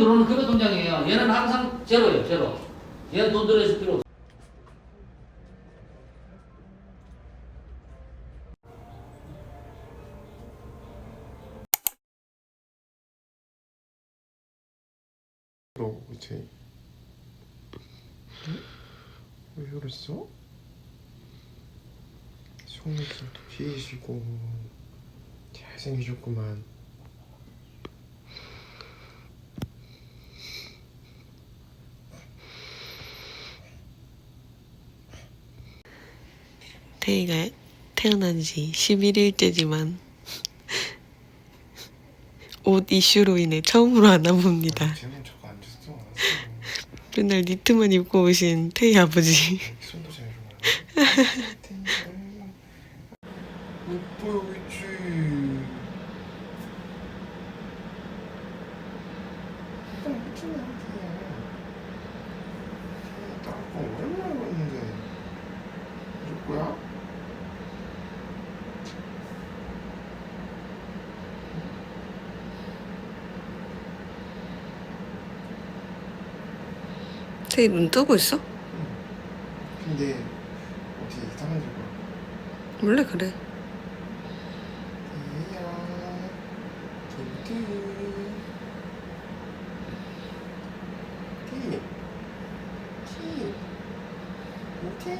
들어오는 그거 통장이에요. 얘는 항상 제로예요, 제로. 얘는 돈 들어있을 필요 없어. 너 이제 응? 왜 그랬어? 속눈썹도 피시고 잘생기셨구만 태희가 태어난 지 11일째지만 옷 이슈로 인해 처음으로 안 와봅니다. 쟤는 저거 안 줬어? 안 맨날 니트만 입고 오신 태희 아버지. 손도 오빠 여기 있지 오빠 있잖아 태야 나 아빠 오랜만에 봤는데 이럴 거야? 태희 눈 뜨고 있어? 근데 어디 이상한 줄 거야 원래 그래. 태야 뚜뚜 티 티. 오케이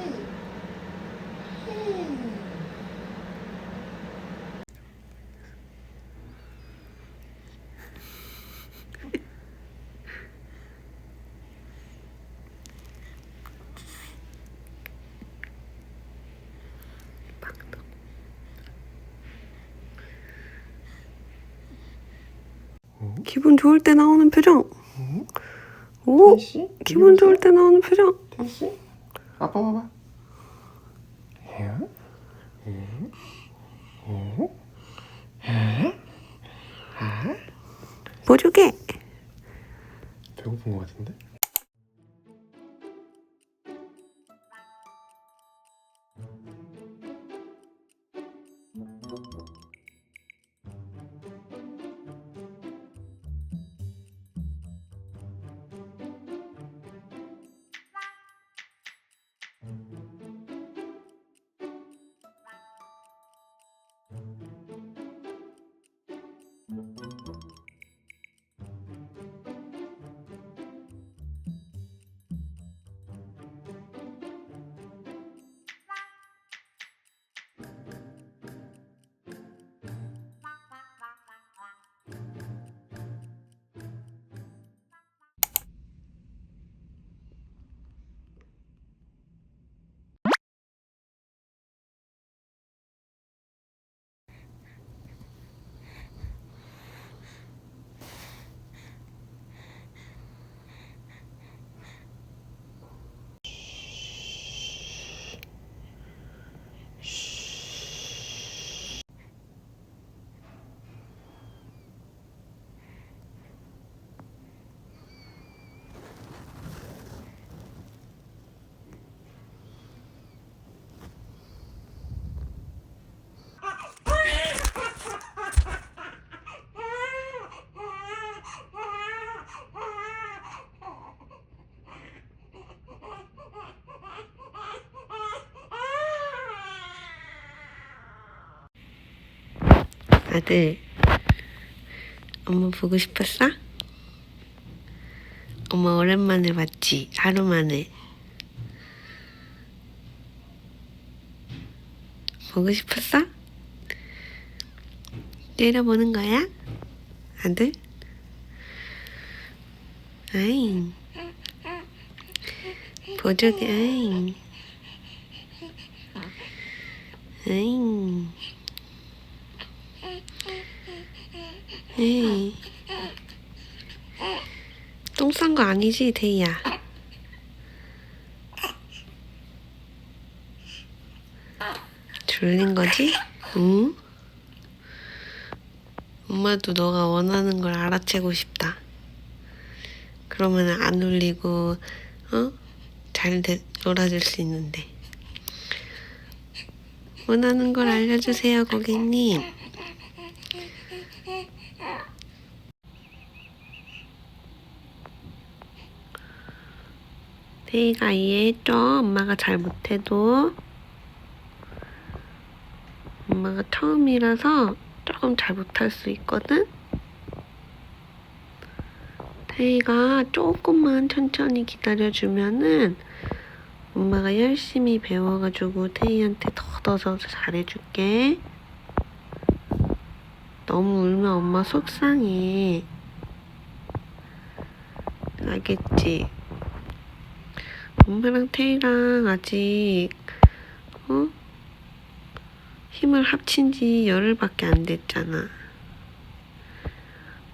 음. 기분 좋을 때 나오는 표정. 응? 오, 태씨? 기분 좋을 때 나오는 표정. 태씨? 아빠 봐봐 야? 응? 응? 보조개. 배고픈 거 같은데? 아들, 엄마 보고 싶었어? 엄마 오랜만에 봤지? 하루 만에. 보고 싶었어? 때려보는 거야? 아들? 아잉. 보조개, 아잉. 아잉. 에이. 똥 싼 거 아니지, 데이야? 졸린 거지? 응? 엄마도 너가 원하는 걸 알아채고 싶다. 그러면 안 울리고, 어? 잘 돼- 놀아줄 수 있는데. 원하는 걸 알려주세요, 고객님. 태희가 이해해줘. 엄마가 잘 못해도. 엄마가 처음이라서 조금 잘 못할 수 있거든? 태희가 조금만 천천히 기다려주면은 엄마가 열심히 배워가지고 태희한테 더더 잘해줄게. 너무 울면 엄마 속상해. 알겠지? 엄마랑 태희랑 아직 어? 힘을 합친 지 열흘밖에 안 됐잖아.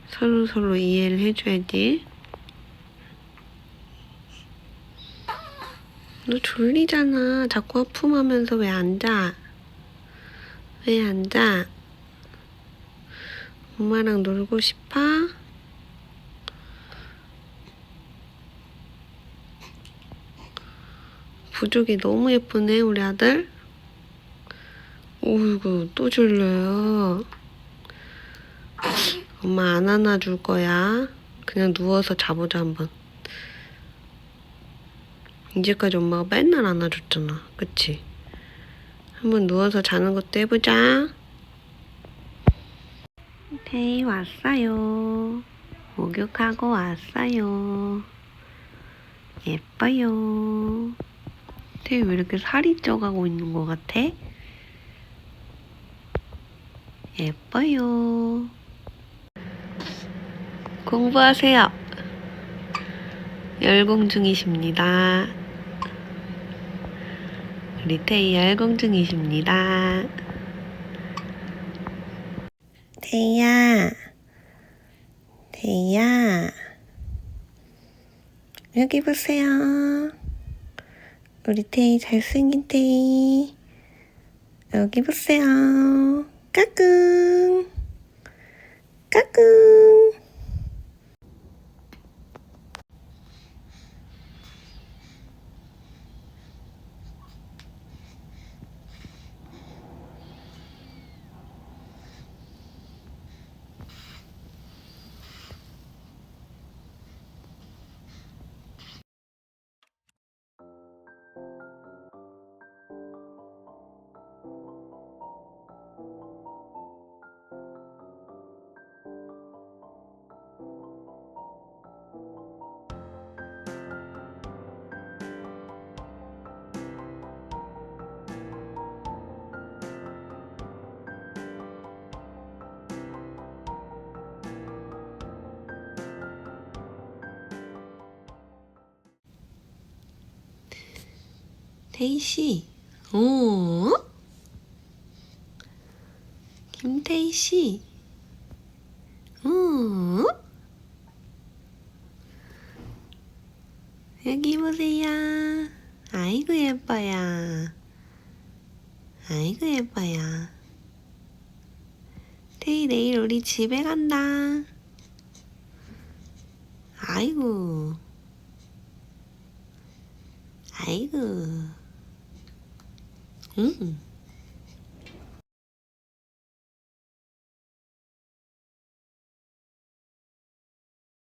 서로 서로 이해를 해줘야지. 너 졸리잖아. 자꾸 하품하면서 왜 앉아? 왜 앉아? 엄마랑 놀고 싶어? 부족이 너무 예쁘네, 우리 아들. 오이구, 또 졸려요. 엄마 안 안아줄 거야. 그냥 누워서 자보자, 한번. 이제까지 엄마가 맨날 안아줬잖아. 그치? 한번 누워서 자는 것도 해보자. 태희 왔어요. 목욕하고 왔어요. 예뻐요. 왜 이렇게 살이 쪄가고 있는 것 같아? 예뻐요. 공부하세요. 열공 중이십니다. 우리 태희 열공 중이십니다. 태희야, 태희야, 여기 보세요. 우리 태희 잘생긴 태희. 여기 보세요. 까꿍, 까꿍. 태희 씨, 어? 김태희 씨, 어? 여기 보세요. 아이고 예뻐요. 아이고 예뻐요. 태희 내일 우리 집에 간다. 아이고. 아이고. 응.